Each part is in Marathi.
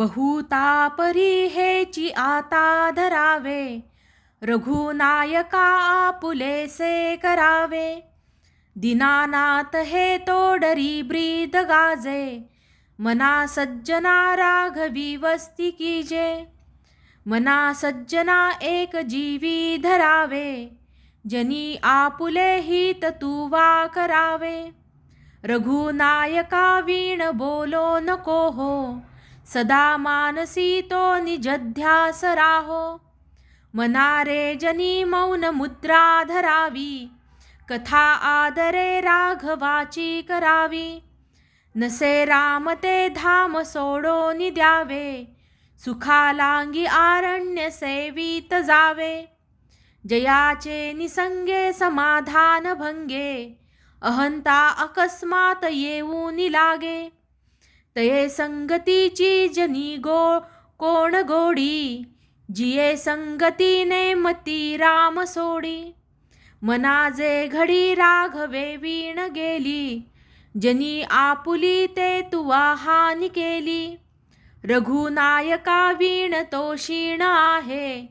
बहुतापरी हेची आता धरावे. रघुनायका आपुलेसे करावे. दिनानात हे तोडरी ब्रीद गाजे. मना सज्जना राघवी वस्ती कीजे. मना सज्जना एक जीवी धरावे. जनी आपुले हित तुवा करावे. रघुनायका वीण बोलो नको हो. सदा मानसी तो निजध्यास राहो मनारे जनी मौन मुद्रा धरावी। कथा आदरे राघवाची करावी। नसे राम ते धाम सोडो द्यावे सुखालांगी आरण्य सेवीत जावे। जयाचे निसंगे समाधान भंगे। अहंता अकस्मात येऊन लागे। तये संगतीची जनी गो कोण गोडी? जिये संगतीने मती राम सोडी. मनाजे घडी राघवे वीण गेली. जनी आपुली ते तुवा हानी केली. रघुनायका वीण तो क्षीण आहे.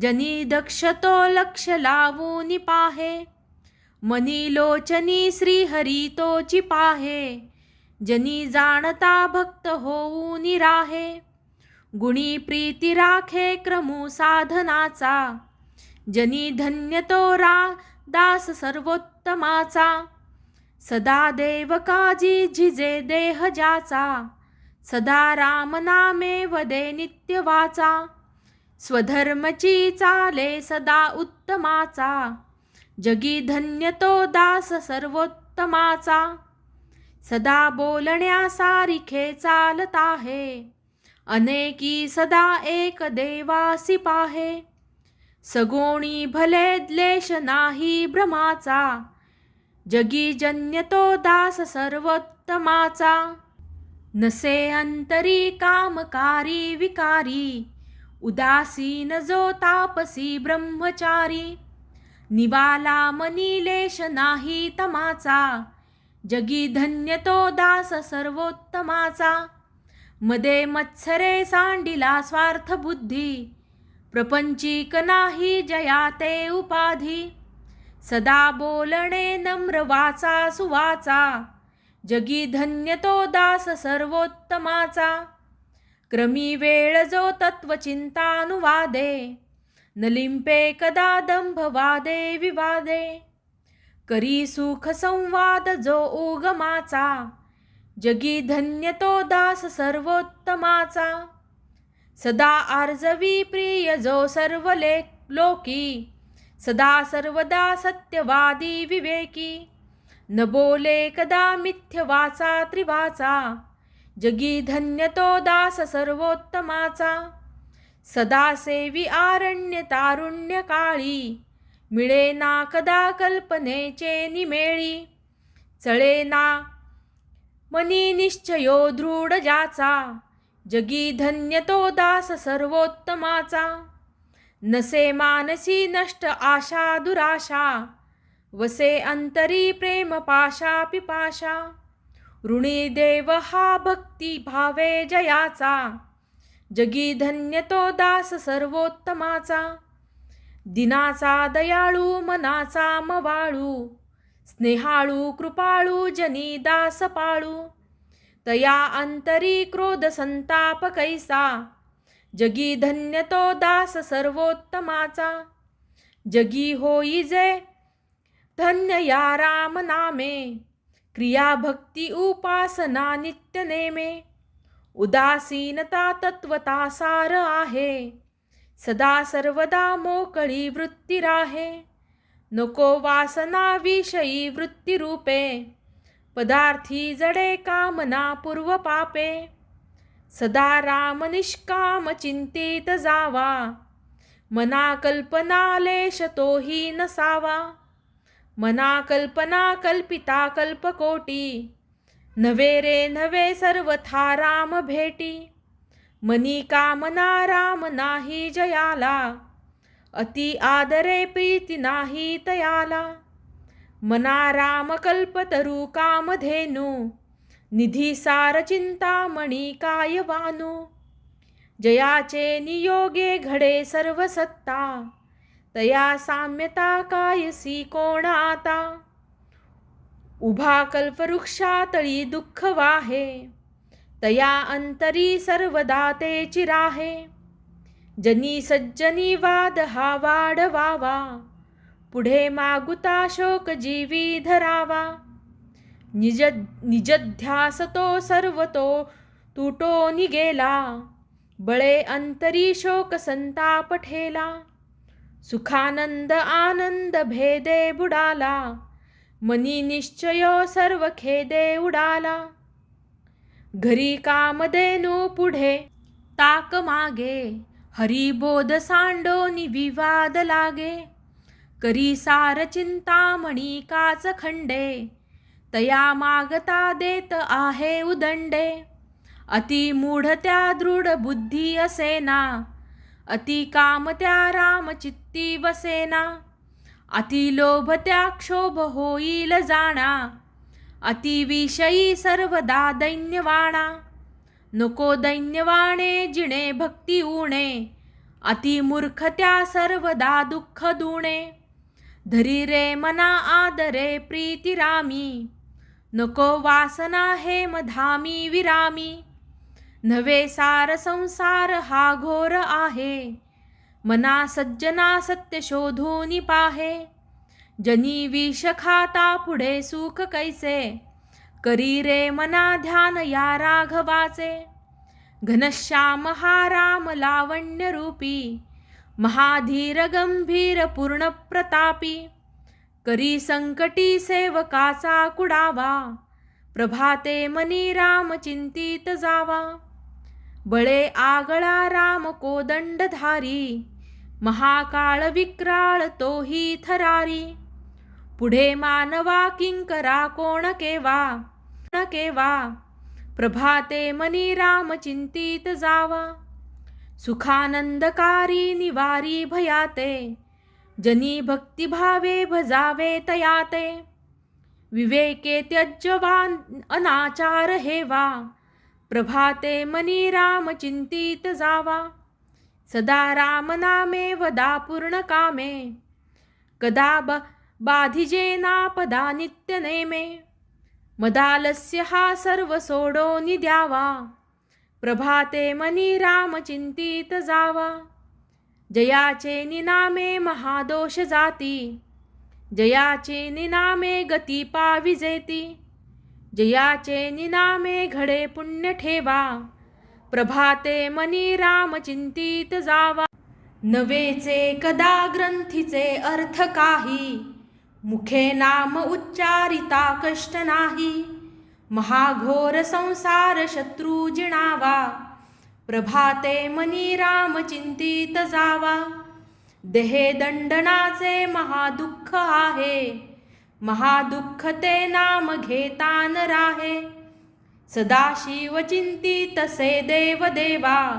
जनी दक्ष तो लक्ष लावून पाहे. मनी लोचनी श्रीहरी तोची पाहे. जनी जाणता भक्त होऊ निराहे. गुणी प्रीती राखे क्रमू साधनाचा. जनी धन्य तो रा दास सर्वोत्तमाचा. सदा देव काजी झिजे देह ज्याचा सदा राम नामे वदे नित्य वाचा. स्वधर्मची चाले सदा उत्तमाचा. जगी धन्य तो दास सर्वोत्तमाचा. सदा बोलण्या सारिखे चालत आहे. अनेकी सदा एक देवासी पाहे. सगोणी भले द्लेश नाही भ्रमाचा जगी जन्य तो दास सर्वोत्तमाचा. नसे अंतरी कामकारी विकारी. उदासीन जो तापसी ब्रह्मचारी. निवाला मनीलेश नाही तमाचा. जगी धन्य तो दास सर्वोत्तमाचा. मदे मत्सरे सांडिला स्वार्थ बुद्धी. प्रपंचिक नाही जया ते उपाधी. सदा बोलणे नम्र वाचा सुवाचा. जगी धन्य तो दास सर्वोत्तमाचा. क्रमी वेळ जो तत्वचिंतानुवादे नलिंपे कदा दंभवादे विवादे. करी सुख संवाद जो उगमाचा जगी धन्य तो दास सर्वोत्तमाचा. सदा आर्जवी प्रिय जो सर्व लोकी. सदा सर्वदा सत्यवादी विवेकी. न बोले कदा मिथ्य वाचा त्रिवाचा. जगी धन्य तो दास सर्वोत्तमाचा. सदा सेवी आरण्य तारुण्य काळी मिळे ना कदा कल्पनेचे निमेळी. चळे ना मनी निश्चयो दृढ ज्याचा जगी धन्य तो दास सर्वोत्तमाचा. नसे मानसी नष्ट आशा दुराशा. वसे अंतरी प्रेम पाशा पिपाशा. ऋणी देव हा भक्ती भावे जयाचा. जगी धन्य तो दास सर्वोत्तमाचा. दिनाचा दयाळू मनाचा मवाळू स्नेहाळू कृपाळू जनी दास पाळू तया अंतरी क्रोध संताप कैसा जगी धन्य तो दास सर्वोत्तमाचा जगी होई जे धन्य या राम नामे क्रिया भक्ती उपासना नित्य नेमे उदासीनता तत्वता सार आहे. सदा सर्वदा मोकळी वृत्ती राहे. नको वासना विषयी वृत्तीरूपे पदार्थी जडे कामना पूर्व पापे. सदा राम निष्काम चिंतित जावा. मना कल्पना लेश नसावा. मना कल्पना कल्पिता कल्पकोटी. नवे रे नवे सर्वथा राम भेटी. मनी कामना राम नाही जयाला अति आदरे प्रीती नाही तयाला. मना राम कल्पतरू कामधेनु निधी सार चिंतामणी काय वानू जयाचे नियोगे घडे सर्व सत्ता तया साम्यता कायसी कोण आता उभा कल्पवृक्षातळी दुःख वाहे तया अंतरी सर्वदा ते चिराहे। जनी सज्जनी वाद हा वाढवावा पुढे मागुता शोक जीवी धरावा। निज निजध्यासतो सर्वतो तुटो निगेला। बळे अंतरी शोक संताप ठेला। सुखानंद आनंद भेदे बुडाला। मनी निश्चयो सर्व खेदे उडाला। घरी कामधेनू पुढे. ताक मागे. हरिबोध सांडोनी विवाद लागे. करी सार चिंतामणी काच खंडे. तया मागता देत आहे उदंडे. अति मूढ त्या दृढ बुद्धी असेना. अति काम त्या राम चित्ती वसेना. अति लोभ त्या क्षोभ होईल जाणा. अतिविषयी सर्वदा दैन्यवाणा. नको दैन्यवाणे जिणे भक्ती उणे अति सर्वदा दुःख दुणे. धरी रे मना आदरे प्रीतिरामी नको वासना हे मधामी विरामी. नवे सार संसार हा घोर आहे. मना सज्जना सत्य शोधूनी पाहे. जनी विष खाता पुढे सुख कैसे? करी रे मना ध्यान या राघवाचे. घनश्याम हा राम लावण्य रूपी. महाधीर गंभीर पूर्ण प्रतापी. करी संकटी सेवकाचा कुडावा. प्रभाते मनी राम चिंतित जावा. बळे आगळा राम कोदंडधारी. महाकाळ विक्राळ तोही थरारी. पुढे मानवा किंकरा कोण केवा? कोण केवा? प्रभाते मनी राम चिंतित जावा. सुखानंदकारी निवारी भयाते. जनी भक्तिभावे भजावे तयाते. विवेके त्यज्यवान अनाचार हेवा. प्रभाते मनी राम चिंतित जावा. सदा राम नामे वदा पूर्ण कामे. कदा ब बाधिजे नापदा नित्य नेमे मदालस्य हा सर्व सोडो निद्यावा। प्रभाते मनी राम चिंतित जावा। जयाचे निनामे महादोष जाती। जयाचे निनामे गती पाविजेती। जयाचे निनामे घडे पुण्य ठेवा। प्रभाते मनी राम चिंतित जावा। नवेचे कदा ग्रंथीचे अर्थ काही? मुखे नाम उच्चारिता कष्ट नाही. महाघोर संसार शत्रू जिणावा. प्रभाते मनी राम चिंतित जावा. देहे दंडनाचे महादुःख आहे. महादुःख ते नाम घेता न राहे सदाशिव चिंतित से देव देवा.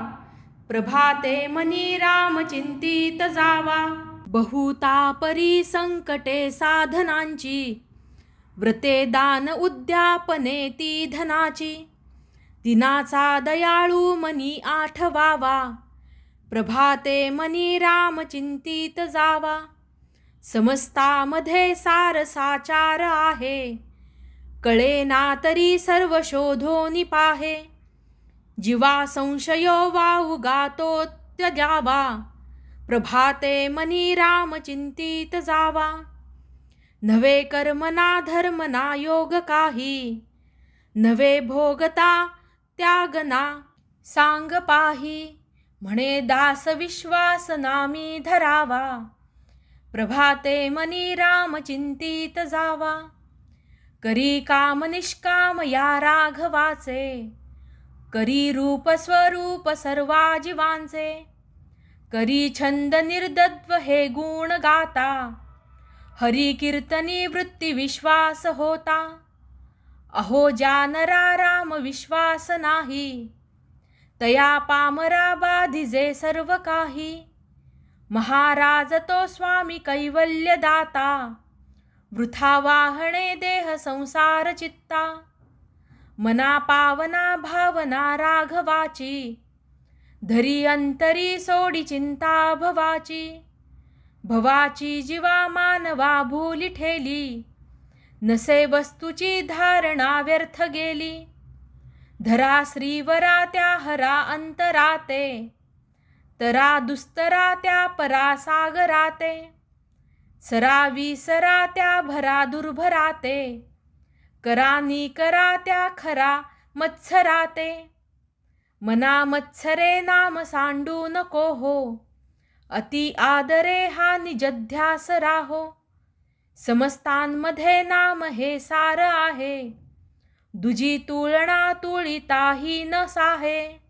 प्रभाते मनी राम चिंतित जावा. बहुता परी संकटे साधनांची व्रते दान उद्यापने ती धनाची दिनाचा दयाळू मनी आठवावा प्रभाते मनी राम चिंतीत जावा समस्तामध्ये सार साचार आहे कळे ना तरी सर्व शोधोनी पाहे जीवा संशयो वाहु गातो त्यजावा. प्रभाते मनी राम चिंतित जावा. नवे कर्मना धर्मना योग काही. नवे भोगता त्यागना सांग पाही. म्हणे दास विश्वास नामी धरावा. प्रभाते मनी राम चिंतित जावा. करी काम निष्काम या राघवाचे. करी रूप स्वरूप सर्वा जीवांचे करी छंद निर्दत्व हे गुण गाता हरी कीर्तनी वृत्ती विश्वास होता। अहो जानरा राम विश्वास नाही तया पामरा बाधिजे सर्व काही। महाराज तो स्वामी कैवल्य दाता वृथा वाहणे देह संसार चित्ता। मना पावना भावना राघवाची धरी अंतरी सोडी चिंता भवाची. भवाची जीवा मानवा भूली ठेली. नसे वस्तूची धारणा व्यर्थ गेली. धरा श्रीवरा त्या हरा अंतराते. तरा दुस्तरा त्या परा सागराते. सरावी सरा त्या भरा दुर्भराते. करानी करा त्या खरा मत्सराते. मना मत्सरे नाम सांडू नको हो. अति आदरे हा निजध्यास राहो. समस्तांमध्ये नाम हे सार आहे. दुजी तुळणा तुळिताही न साहे.